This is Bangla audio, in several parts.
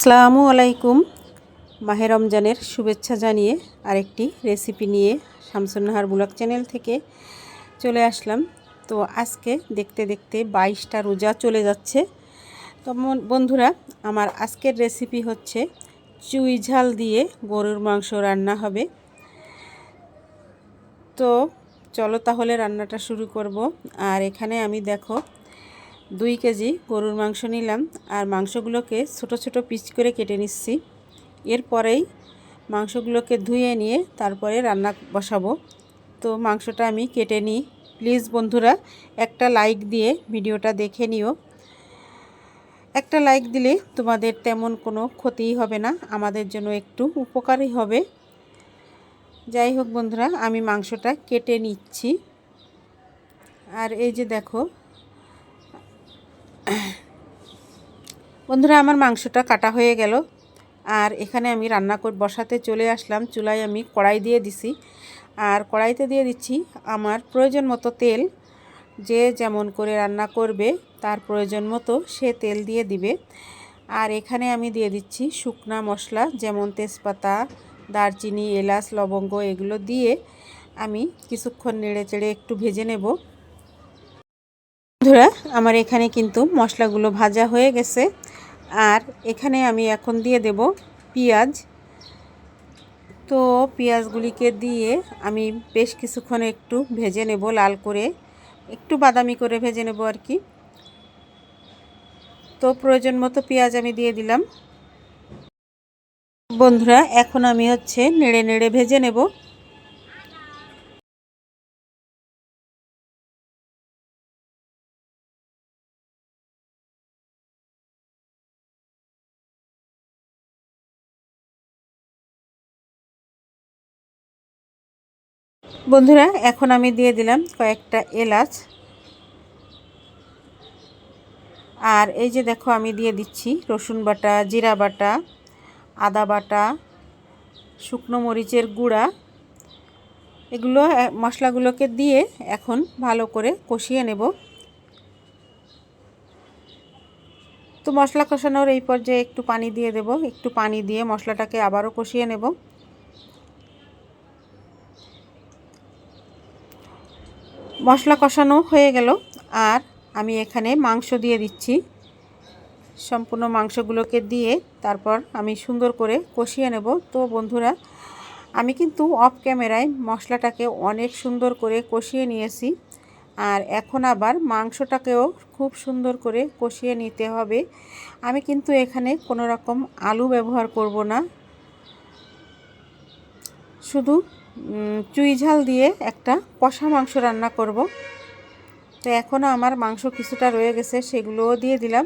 আসসালামু আলাইকুম। মাহে রমজানের শুভেচ্ছা জানিয়ে আরেকটি রেসিপি নিয়ে শামসুন্নাহার ব্লগ চ্যানেল থেকে চলে আসলাম। তো আজকে দেখতে দেখতে বাইশটা রোজা চলে যাচ্ছে। তো বন্ধুরা, আমার আজকের রেসিপি হচ্ছে চুই ঝাল দিয়ে গরুর মাংস রান্না হবে। তো চলো তাহলে রান্নাটা শুরু করব। আর এখানে আমি দেখো দুই কেজি গরুর মাংস নিলাম আর মাংসগুলোকে ছোট ছোট পিস করে কেটে নিচ্ছি। এরপরেই মাংসগুলোকে ধুয়ে নিয়ে তারপরে রান্না বসাবো। তো মাংসটা আমি কেটে নিই। প্লিজ বন্ধুরা, একটা লাইক দিয়ে ভিডিওটা দেখে নিও। একটা লাইক দিলে তোমাদের তেমন কোনো ক্ষতিই হবে না, আমাদের জন্য একটু উপকারই হবে। যাই হোক বন্ধুরা, আমি মাংসটা কেটে নিচ্ছি। আর এই যে দেখো বন্ধুরা, আমার মাংসটা কাটা হয়ে গেল। আর এখানে আমি রান্না করে, বসাতে চলে আসলাম। চুলায় আমি কড়াই দিয়ে দিছি। আর কড়াইতে দিয়ে দিচ্ছি আমার প্রয়োজন মতো তেল। যে যেমন করে রান্না করবে, তার প্রয়োজন মতো সে তেল দিয়ে দিবে। আর এখানে আমি দিয়ে দিচ্ছি শুকনা মশলা, যেমন তেজপাতা, দারচিনি, এলাচ, লবঙ্গ, এগুলো দিয়ে আমি কিছুক্ষণ নেড়ে চেড়ে একটু ভেজে নেব। বন্ধুরা, আমার এখানে কিন্তু মশলাগুলো ভাজা হয়ে গেছে। আর এখানে আমি এখন দিয়ে দেব পেঁয়াজ। তো পেঁয়াজগুলিকে দিয়ে আমি বেশ কিছুক্ষণ একটু ভেজে নেব লাল করে, একটু বাদামি করে ভেজে নেব আর কি। তো প্রয়োজন মতো পেঁয়াজ আমি দিয়ে দিলাম। বন্ধুরা, এখন আমি হচ্ছে নেড়ে নেড়ে ভেজে নেব। বন্ধুরা, এখন আমি দিয়ে দিলাম কয়েকটা এলাচ। আর এই যে দেখো, আমি দিয়ে দিচ্ছি রসুন বাটা, জিরা বাটা, আদা বাটা, শুকনো মরিচের গুঁড়া। এগুলো মশলাগুলোকে দিয়ে এখন ভালো করে কষিয়ে নেব। তো মশলা কষানোর এই পর্যায়ে একটু পানি দিয়ে দেব। একটু পানি দিয়ে মশলাটাকে আবারও কষিয়ে নেব। মশলা কষানো হয়ে গেল। আর আমি এখানে মাংস দিয়ে দিচ্ছি। সম্পূর্ণ মাংসগুলোকে দিয়ে তারপর আমি সুন্দর করে কষিয়ে নেব। তো বন্ধুরা, আমি কিন্তু অফ ক্যামেরায় মশলাটাকে অনেক সুন্দর করে কষিয়ে নিয়েছি। আর এখন আবার মাংসটাকেও খুব সুন্দর করে কষিয়ে নিতে হবে। আমি কিন্তু এখানে কোনো রকম আলু ব্যবহার করব না। শুধু চুই ঝাল দিয়ে একটা কষা মাংস রান্না করব। তো এখনও আমার মাংস কিছুটা রয়ে গেছে, সেগুলোও দিয়ে দিলাম।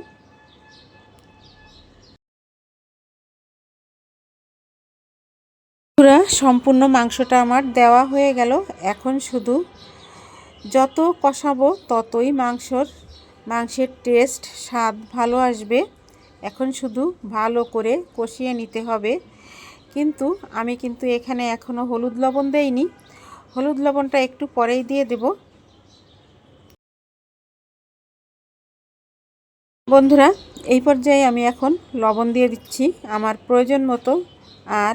পুরা সম্পূর্ণ মাংসটা আমার দেওয়া হয়ে গেল। এখন শুধু যত কষাবো ততই মাংসর, মাংসের টেস্ট স্বাদ ভালো আসবে। এখন শুধু ভালো করে কষিয়ে নিতে হবে। কিন্তু আমি কিন্তু এখানে এখনও হলুদ লবণ দেইনি। হলুদ লবণটা একটু পরেই দিয়ে দেব। বন্ধুরা, এই পর্যায়ে আমি এখন লবণ দিয়ে দিচ্ছি আমার প্রয়োজন মতো। আর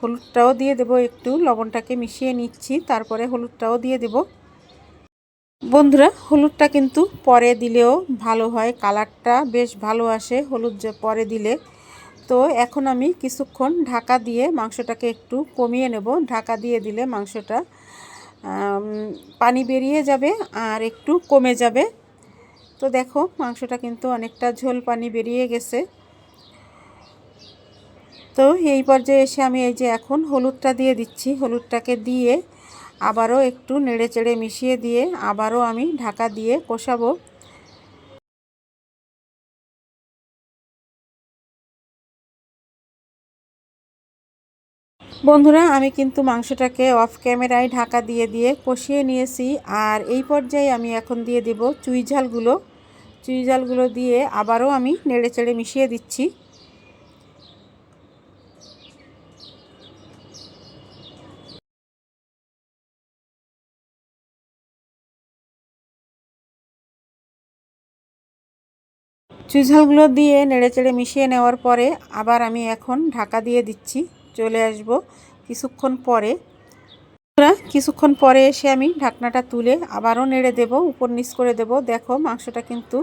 হলুদটাও দিয়ে দেব, একটু লবণটাকে মিশিয়ে নিচ্ছি, তারপরে হলুদটাও দিয়ে দেব। বন্ধুরা, হলুদটা কিন্তু পরে দিলেও ভালো হয়, কালারটা বেশ ভালো আসে, হলুদ পরে দিলে। তো এখন আমি কিছুক্ষণ ঢাকা দিয়ে মাংসটাকে একটু কমিয়ে নেব। ঢাকা দিয়ে দিলে মাংসটা পানি বেরিয়ে যাবে আর একটু কমে যাবে। তো দেখো মাংসটা কিন্তু অনেকটা ঝোল পানি বেরিয়ে গেছে। তো এই পর্যায়ে এসে আমি এই যে এখন হলুদটা দিয়ে দিচ্ছি। হলুদটাকে দিয়ে আবারও একটু নেড়ে চেড়ে মিশিয়ে দিয়ে আবারও আমি ঢাকা দিয়ে কষাবো। বন্ধুরা, আমি কিন্তু মাংসটাকে অফ ক্যামেরায় ঢাকা দিয়ে দিয়ে কষিয়ে নিয়েছি। আর এই পর্যায়ে আমি এখন দিয়ে দেব চুই ঝালগুলো। চুই ঝালগুলো দিয়ে আবারও আমি নেড়ে চেড়ে মিশিয়ে দিচ্ছি। চুইঝালগুলো দিয়ে নেড়েচেড়ে মিশিয়ে নেওয়ার পরে আবার আমি এখন ঢাকা দিয়ে দিচ্ছি। চলে আসব কিছুক্ষণ পরে। কিছুক্ষণ পরে এসে আমি ঢাকনাটা তুলে আবারও নেড়ে দেব, উপর নিচ করে দেব। দেখো, মাংসটা কিন্তু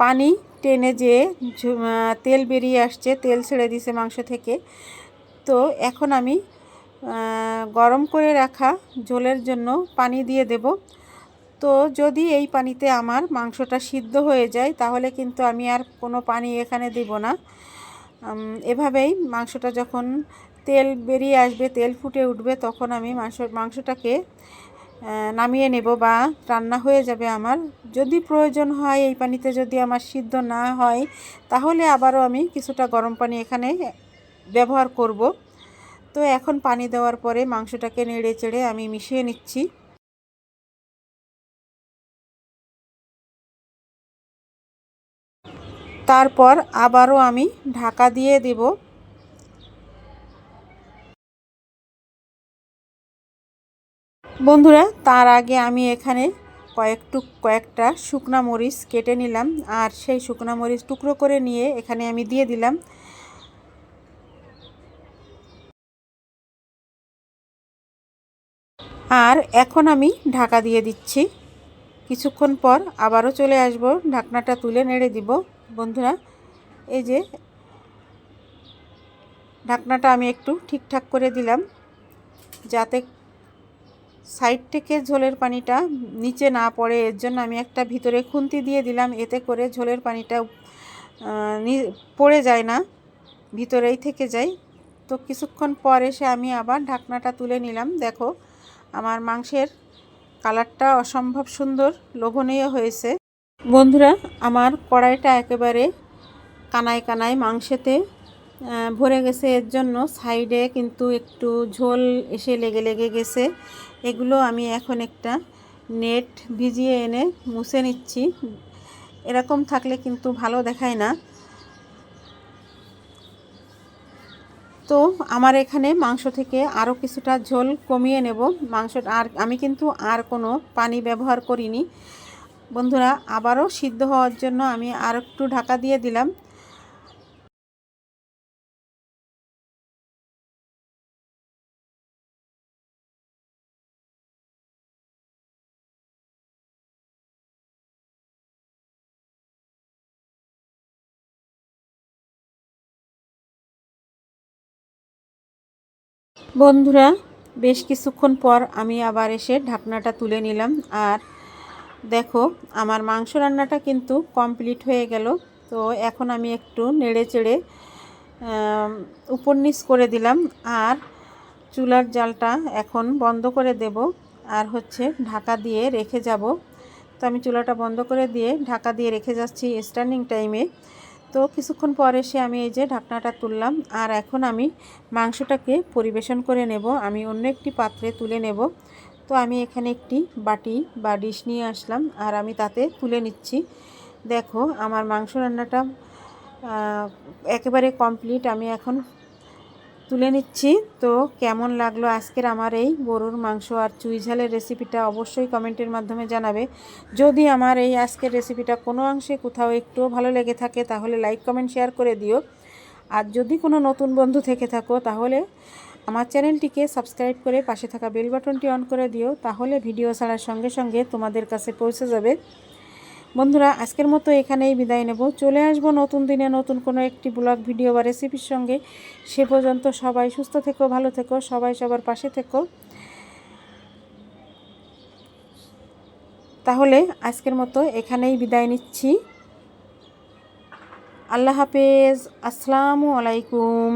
পানি টেনে যে তেল বেরিয়ে আসছে, তেল ছেড়ে দিছে মাংস থেকে। তো এখন আমি গরম করে রাখা ঝোলের জন্য পানি দিয়ে দেব। তো যদি এই পানিতে আমার মাংসটা সিদ্ধ হয়ে যায়, তাহলে কিন্তু আমি আর কোনো পানি এখানে দেব না। এভাবেই মাংসটা যখন তেল বেরিয়ে আসবে, তেল ফুটে উঠবে, তখন আমি মাংস, মাংসটাকে নামিয়ে নেব বা রান্না হয়ে যাবে আমার। যদি প্রয়োজন হয় এই পানিতে যদি আমার সিদ্ধ না হয়, তাহলে আবারও আমি কিছুটা গরম পানি এখানে ব্যবহার করব। তো এখন পানি দেওয়ার পরে মাংসটাকে নেড়ে চেড়ে আমি মিশিয়ে নিচ্ছি। তারপর আবারও আমি ঢাকা দিয়ে দেব। বন্ধুরা, তার আগে আমি এখানে কয়েকটু কয়েকটা শুকনা মরিচ কেটে নিলাম আর সেই শুকনা মরিচ টুকরো করে নিয়ে এখানে আমি দিয়ে দিলাম। আর এখন আমি ঢাকা দিয়ে দিচ্ছি। কিছুক্ষণ পর আবারও চলে আসব, ঢাকনাটা তুলে নেড়ে দিব। বন্ধুরা, এই যে ঢাকনাটা আমি একটু ঠিকঠাক করে দিলাম যাতে সাইড থেকে ঝোলের পানিটা নিচে না পড়ে, এর জন্য আমি একটা ভিতরে খুন্তি দিয়ে দিলাম, এতে করে ঝোলের পানিটা পড়ে যায় না, ভিতরেই থেকে যায়। তো কিছুক্ষণ পর এসে আমি আবার ঢাকনাটা তুলে নিলাম। দেখো, আমার মাংসের কালারটা অসম্ভব সুন্দর, লোভনীয় হয়েছে। বন্ধুরা, আমার কড়াইটা একেবারে কানায় কানায় মাংসেতে ভরে গেছে। এর জন্য সাইডে কিন্তু একটু ঝোল এসে লেগে লেগে গেছে। এগুলো আমি এখন একটা নেট ভিজিয়ে এনে মুছে নিচ্ছি। এরকম থাকলে কিন্তু ভালো দেখায় না। তো আমার এখানে মাংস থেকে আরও কিছুটা ঝোল কমিয়ে নেব। মাংস আর আমি কিন্তু আর কোনো পানি ব্যবহার করিনি। বন্ধুরা, আবারও সিদ্ধ হওয়ার জন্য আমি আর একটু ঢাকা দিয়ে দিলাম। বন্ধুরা, বেশ কিছুক্ষণ পর আমি আবার এসে ঢাকনাটা তুলে নিলাম। আর দেখো, আমার মাংস রান্নাটা কিন্তু কমপ্লিট হয়ে গেল। তো এখন আমি একটু নেড়ে চেড়ে উপর নিচ করে দিলাম। আর চুলার জালটা এখন বন্ধ করে দেব। আর হচ্ছে ঢাকা দিয়ে রেখে যাব। তো আমি চুলাটা বন্ধ করে দিয়ে ঢাকা দিয়ে রেখে যাচ্ছি স্ট্যান্ডিং টাইমে তো কিছুক্ষণ পরে সে আমি এই যে ঢাকনাটা তুললাম, আর এখন আমি মাংসটাকে পরিবেশন করে নেব। আমি অন্য একটি পাত্রে তুলে নেব। তো আমি এখানে একটি বাটি বা ডিশ নিয়ে আসলাম, আর আমি তাতে তুলে নিচ্ছি। দেখো, আমার মাংস রান্নাটা একেবারে কমপ্লিট। আমি এখন তুলে নিচ্ছি। তো কেমন লাগল আজকের আমার এই গরুর মাংস আর চুই ঝালের রেসিপিটা অবশ্যই কমেন্টের মাধ্যমে জানাবে। যদি আমার এই আজকের রেসিপিটা কোনো অংশে কোথাও একটুও ভালো লেগে থাকে, তাহলে লাইক কমেন্ট শেয়ার করে দিও। আর যদি কোনো নতুন বন্ধু থেকে থাকো, তাহলে আমার চ্যানেলটিকে সাবস্ক্রাইব করে পাশে থাকা বেল বাটনটি অন করে দিও, তাহলে ভিডিও ছাড়ার সঙ্গে সঙ্গে তোমাদের কাছে পৌঁছে যাবে। বন্ধুরা, আজকের মতো এখানেই বিদায় নেব। চলে আসব নতুন দিনে নতুন কোনো একটি ব্লগ, ভিডিও বা রেসিপির সঙ্গে। সে পর্যন্ত সবাই সুস্থ থেকো, ভালো থেকো, সবাই সবার পাশে থেকো। তাহলে আজকের মতো এখানেই বিদায় নিচ্ছি। আল্লাহ হাফেজ। আসসালামু আলাইকুম।